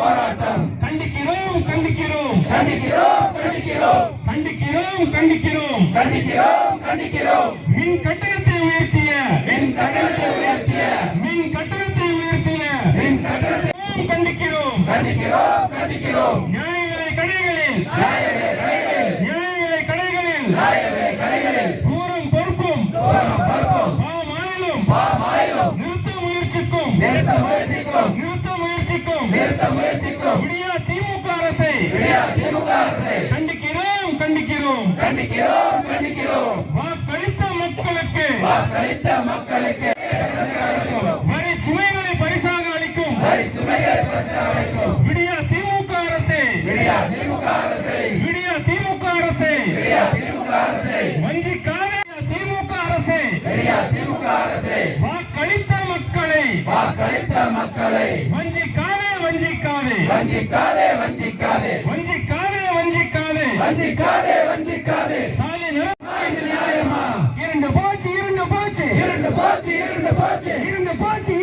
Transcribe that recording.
போராட்டம். கண்டிக்கிறோம் கண்டிக்கிறோம். கண்டிக்கிறோம் கண்டிக்கிறோம். கண்டிக்கிறோம் கண்டிக்கிறோம். கண்டிக்கிறோம் கண்டிக்கிறோம். மின் கட்டணத்தை உயர்த்திய. மின் கட்டணத்தை உயர்த்திய. மின் கட்டணத்தை உயர்த்திய. மின் கட்டணத்தை கண்டிக்கிறோம் கண்டிக்கிறோம். கண்டிக்கிறோம் நியாய விலை கடைகளில். நியாய விலை கடைகளில். நியாய விலை கடைகளில். நியாய விலை கடைகளில். தூரம் பொறுப்பும். தூரம் பருப்பும் பாமாயிலும். பாமாயிலும். நிறுத்த முயற்சிக்கும். நிறுத்த முயற்சிக்கும். நிறுத்த முயற்சிக்கும் நிறுத்த முயற்சிக்கும். விடியா திமுக அரசை விடியா திமுக அரசை கண்டிக்கிறோம் கண்டிக்கிறோம். கண்டிக்கிறோம் கண்டிக்கிறோம். வாக்களித்த மக்களுக்கு வாக்களித்த மக்களுக்கு வரி சுமைகளை பரிசாக அளிக்கும். வரி சுமைகளை பிரசாரிக்கும் விடியா திமுக அரசை விடியா திமுக அரசை விடியா திமுக அரசை விடியா திமுக அரசை வஞ்சிக்காத திமுக அரசை விடியா திமுக அரசை வாக்களித்த மக்களை வாக்களித்த மக்களை வஞ்சிக்காதே வஞ்சிக்காதே. வஞ்சிக்காதே வஞ்சிக்காதே. வஞ்சிக்காதே வஞ்சிக்காதே. வஞ்சிக்காதே வஞ்சிக்காதே. இரண்டு போச்சு இரண்டு போச்சு. இரண்டு போச்சு இரண்டு போச்சு. இரண்டு போச்சு